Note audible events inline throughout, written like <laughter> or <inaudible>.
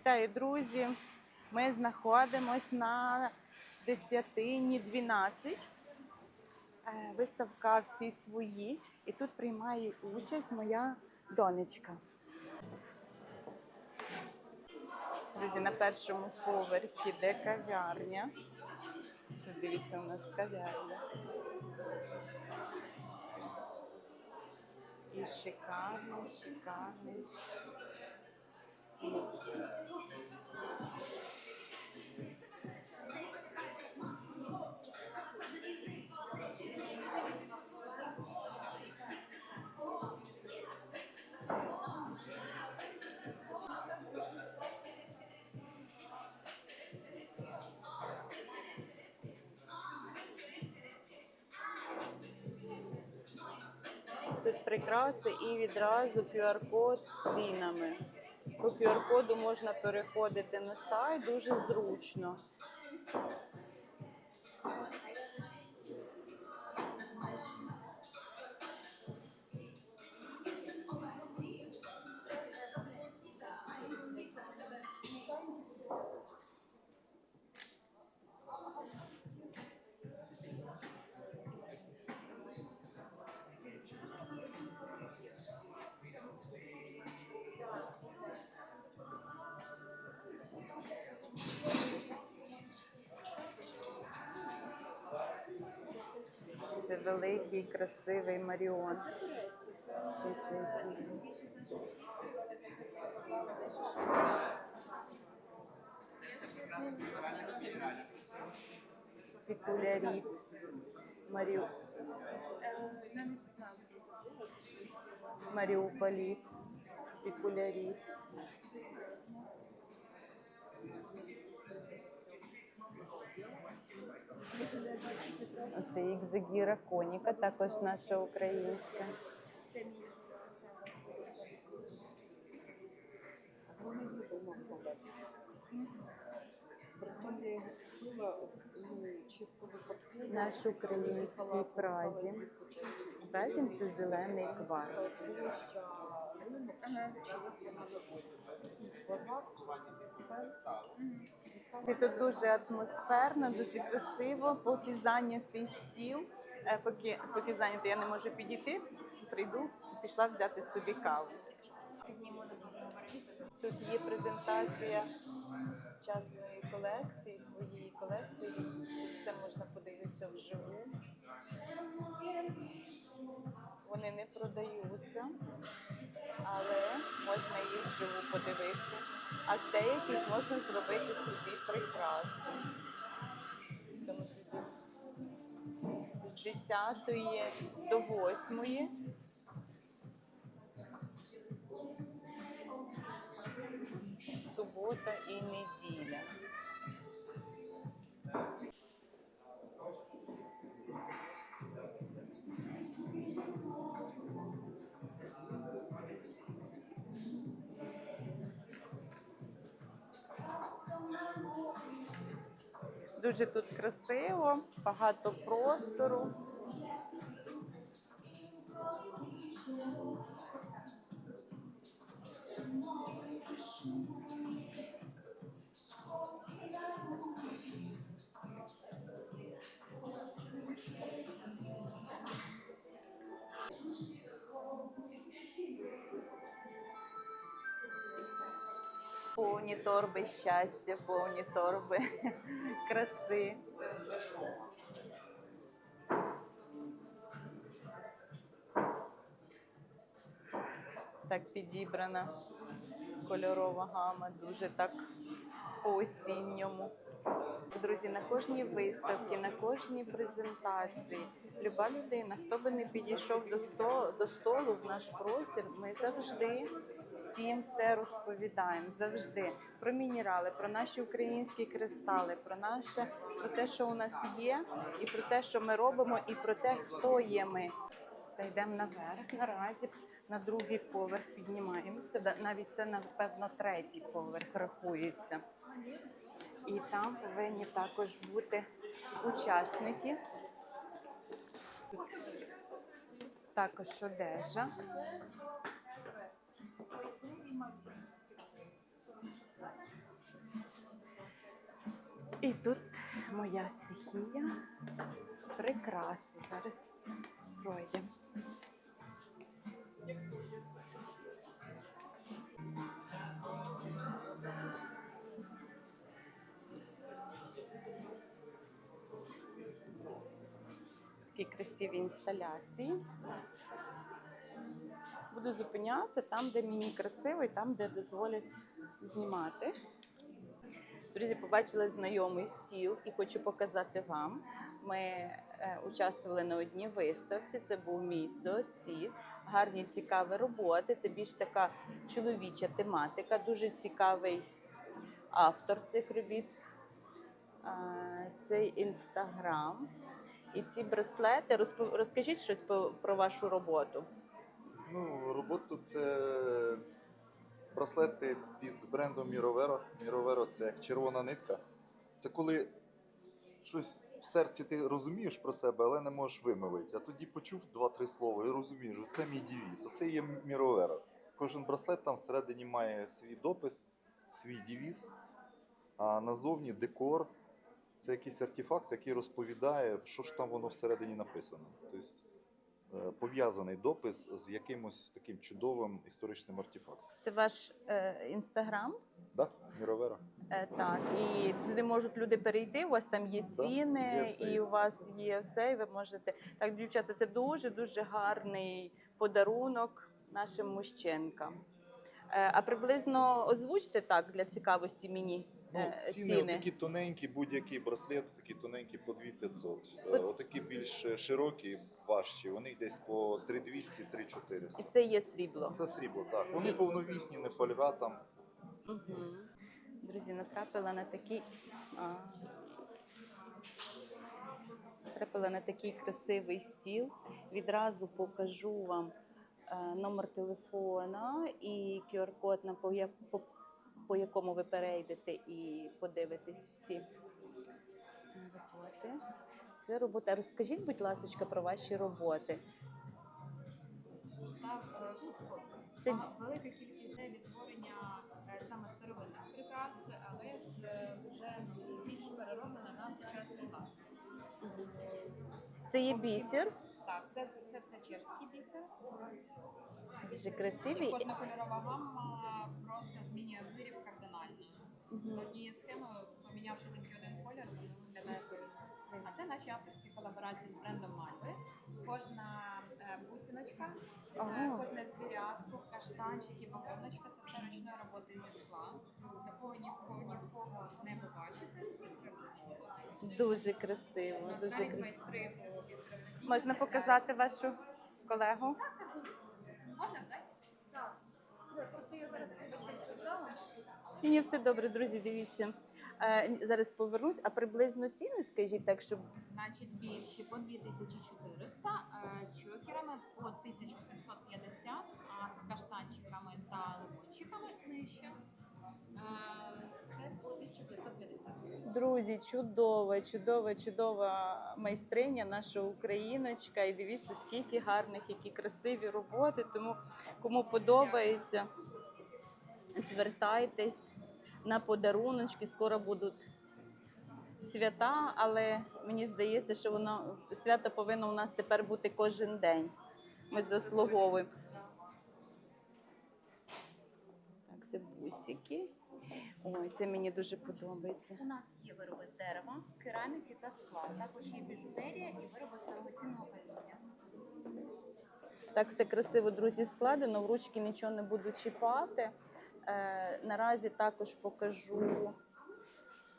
Вітаю, друзі! Ми знаходимось на десятині 12. Е, Виставка всі свої. І тут приймає участь моя донечка. Друзі, на першому поверсі де кав'ярня. Дивіться, у нас кав'ярня. І шикарний, шикарний. Тут прикраси і відразу QR-код з цінами. По QR-коду можна переходити на сайт дуже зручно. Великий, красивий Маріон. Дивіться, який він. Пікулярі. Маріу... Маріуполіт. Спікулярі. Оце Ікзагіра Коніка, також наша українська. Наш український празін. Празін це зелений кварц. І тут дуже атмосферно, дуже красиво, поки зайнятий стіл. Е, Поки, поки зайнятий, я не можу підійти, прийду, пішла взяти собі каву. Тут є презентація частної колекції, своєї колекції. Це можна подивитися вживу. Вони не продаються, але можна їх вживу подивитися. А з деяких можна зробити собі прикраси. Тому з 10 до 8 субота і неділя. Дуже тут красиво, багато простору. Повні торби щастя, повні торби <laughs> краси. Так підібрана кольорова гама, дуже так по-осінньому. Друзі, на кожній виставці, на кожній презентації, люба людина, хто би не підійшов до столу, до столу в наш простір, ми завжди всім все розповідаємо. Завжди про мінерали, про наші українські кристали, про наше, про те, що у нас є, і про те, що ми робимо, і про те, хто є ми. Та йдемо наверх. Наразі на другий поверх піднімаємося. Навіть це напевно третій поверх рахується. І там повинні також бути учасники. Також одежа. І тут моя стихія. Прикраси. Зараз пройдемо. Такі красиві інсталяції. Буду зупинятися там, де мені красиво, і там, де дозволять знімати. Друзі, побачили знайомий стіл і хочу показати вам. Ми е, участвували на одній виставці. Це був мій сусід. Гарні цікаві роботи. Це більш така чоловіча тематика. Дуже цікавий автор цих робіт. Цей інстаграм. І ці браслети. Розкажіть щось про вашу роботу. Ну, роботу це браслети під брендом Міроверо. Міроверо це як червона нитка. Це коли щось в серці ти розумієш про себе, але не можеш вимовити. А тоді почув два-три слова і розумієш, що це мій девіз. Оце є Міроверо. Кожен браслет там всередині має свій допис, свій девіз, а назовні декор. Це якийсь артефакт, який розповідає, що ж там воно всередині написано. Тобто пов'язаний допис з якимось таким чудовим історичним артефактом. Це ваш е, інстаграм. Да? Міровера? Е, Так, і туди можуть люди перейти. У вас там є ціни, є все. і у вас є все. І ви можете так, дівчата. Це дуже дуже гарний подарунок нашим мужчинкам. Е, А приблизно озвучте так для цікавості мені е, Ну, ціни, ціни. такі тоненькі, будь-який браслет, такі тоненькі по 2500. Е, От- Отакі більш широкі, важчі, вони десь по 3200 І це є срібло. Це срібло, так. Вони повновісні, не фольга там. Угу. Друзі, натрапила на такий. А, натрапила на такий красивий стіл. Відразу покажу вам е, номер телефона і QR-код, на по, по, якому ви перейдете і подивитесь всі роботи. Це робота. Розкажіть, будь ласка, про ваші роботи. Так, е, Це велика кількість це відтворення е, саме старовинних прикрас, але з е, вже більш перероблена на сучасний лад. це є бісер, Так, це, все- це все чешський бісер. дуже І красивий. кожна кольорова гамма просто змінює. З однієї схеми, помінявши тільки один колір, воно виглядає корисно. А це наші авторські колаборації з брендом Мальви. Кожна е, бусиночка, е, кожне цвірятко, каштанчик і бавовночка це все ручної роботи зі скла. Такого нікого нікого не побачите. Дуже красиво. Дуже красиво. майстри. Можна показати вашу колегу? Так, Можна ж, так? Так, просто я зараз вибачте відповідала. Ні, ні, все добре, друзі. Дивіться. Е, зараз повернусь, а приблизно ціни, скажіть так, щоб Значить, більші по 2400, е, чокерами по 1750, а з каштанчиками та лимончиками нижче. е, Це по 1550. друзі, чудова, чудова, чудова майстриня, наша україночка. І дивіться, скільки гарних, які красиві роботи. Тому кому подобається, звертайтесь на подаруночки. Скоро будуть свята, але мені здається, що воно свято повинно у нас тепер бути кожен день. Ми заслуговуємо. Так, це бусики. Ой, це мені дуже подобається. У нас є вироби з дерева, кераміки та скла. Також є біжутерія і вироби з дорогоцінного каміння. Так все красиво, друзі, складено. В ручки нічого не буду чіпати. Е, наразі також покажу.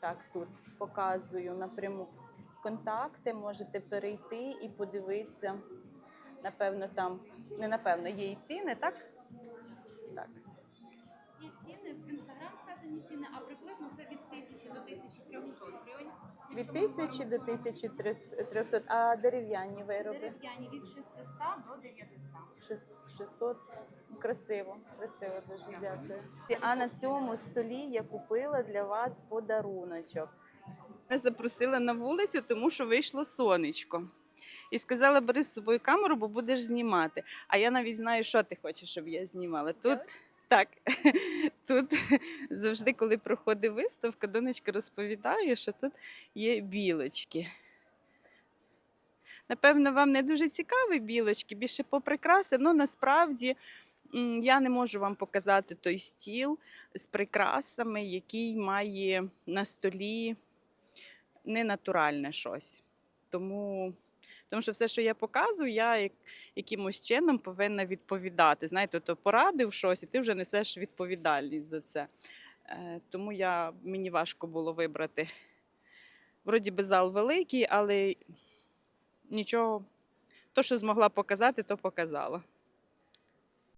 Так, тут показую напряму контакти. Можете перейти і подивитися. Напевно, там не напевно, є і ціни, так? Так. Є ціни в інстаграм вказані ціни, а приблизно це від 1000 до 1300 гривень. Від 1000 до 1300, а дерев'яні вироби Дерев'яні від 600 до 900. Шес- 600. Красиво, красиво, дуже дякую. А на цьому столі я купила для вас подаруночок. Мене запросила на вулицю, тому що вийшло сонечко. І сказала, бери з собою камеру, бо будеш знімати. А я навіть знаю, що ти хочеш, щоб я знімала. Тут Так, <laughs> тут завжди, коли проходить виставка, донечка розповідає, що тут є білочки. Напевно, вам не дуже цікаві білочки, більше по прикраси. Ну, насправді я не можу вам показати той стіл з прикрасами, який має на столі ненатуральне щось. Тому, тому що все, що я показую, я якимось чином повинна відповідати. Знаєте, то порадив щось, і ти вже несеш відповідальність за це. Е, тому я, мені важко було вибрати. Вроді би зал великий, але нічого, то, що змогла показати, то показала.